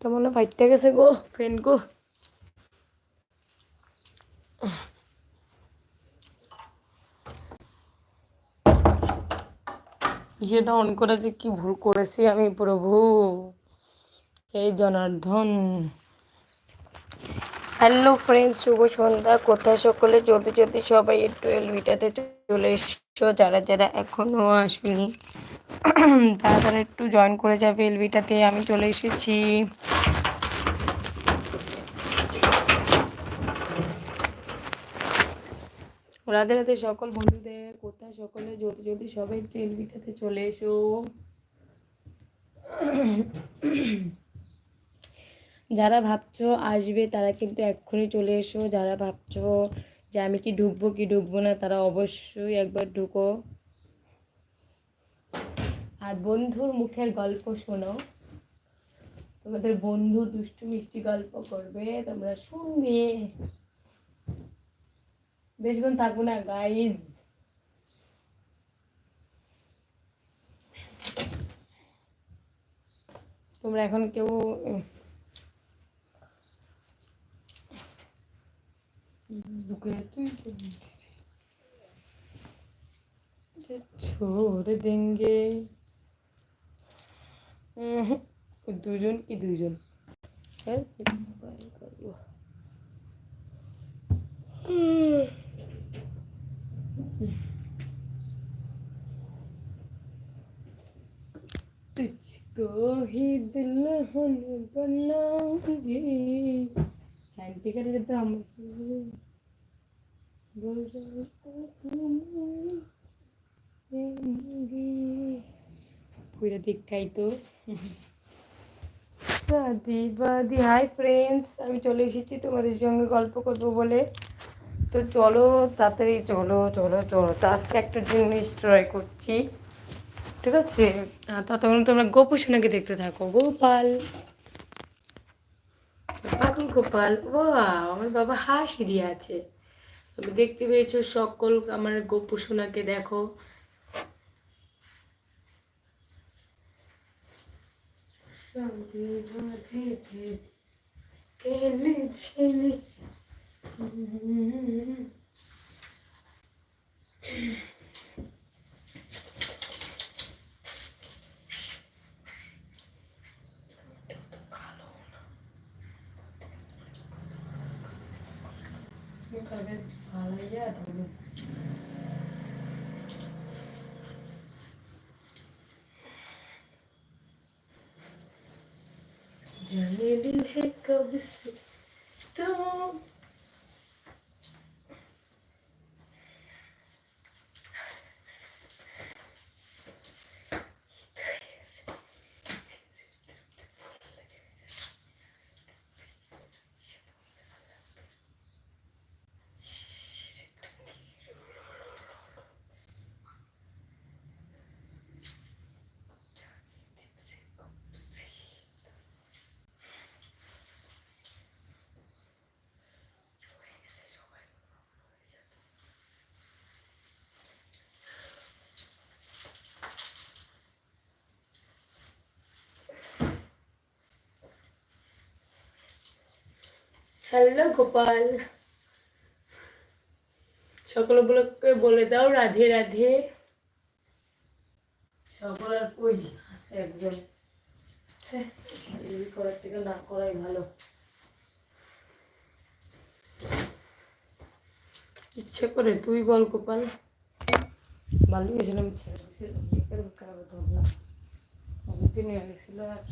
ওটা মনে ফাইটটা গেছে গো ফ্রেন্ড গো। ইয়েটা অন করে যে কি ভুল করেছি আমি, প্রভু। এই জনার্দন। হ্যালো ফ্রেন্ডস শুভ সন্ধ্যা। কোথায় সকলে? যদি যদি সবাই একটু এলভিটাতে চলে এসছো, যারা যারা এখনও আসেনি তারা একটু জয়েন করে যাবে এলভিটাতে আমি চলে এসেছি। রাধে রাধে সকল বন্ধুদের, কোথায় সকলে, যদি যদি সবাই একটু এলভিটাতে চলে এসো। যারা ভাবছ আসবে, তারা কিন্তু এক্ষুনি চলে এসো। যারা ভাবছ যে আমি কি ঢুকবো কি ঢুকবো না, তারা অবশ্যই একবার ঢুকো। আর বন্ধুর মুখের গল্প শোনো তোমাদের বন্ধু দুষ্টু মিষ্টি গল্প করবে তোমরা শুনবে বেশিক্ষণ থাকবো না গাইজ তোমরা এখন কেউ উম, बुके छोड़ देंगे উম, দুজন কি দুজন হ্যাঁ করবো तुझको ही दुल्हन बनाऊंगी সাইন্টিফিকের যেতে আমার পুরা দীক্ষাই তো। বাদি বাদি হাই ফ্রেন্ডস আমি চলে এসেছি তোমাদের সঙ্গে গল্প করব বলে। তো চলো তাড়াতাড়ি চলো চলো চলো। তো আজকে একটা জিনিস ট্রাই করছি। ঠিক আছে? ততক্ষণ তোমরা গোপু সোনাকে দেখতে থাকো। গোপাল। পাগল গোপাল ও আমার বাবা হাসি দিয়ে আছে তুমি দেখতে পেয়েছ সকল আমার গোপু সোনাকে দেখো। কান্দি বাঁধিতে কেলেছিলি Look, I got to follow you. Canelin hep kabisi. Tamam. Hello Gopal সকলগুলোকে বলে দাও রাধে রাধে সকল আর কই আছে একজন করার থেকে না করাই ভালো ইচ্ছে করে তুই বল গোপাল ভালো গেছিলাম ছেড়ে দিয়েছিলাম বেকার ধরলাম অনেকদিন নিয়ে গেছিল আর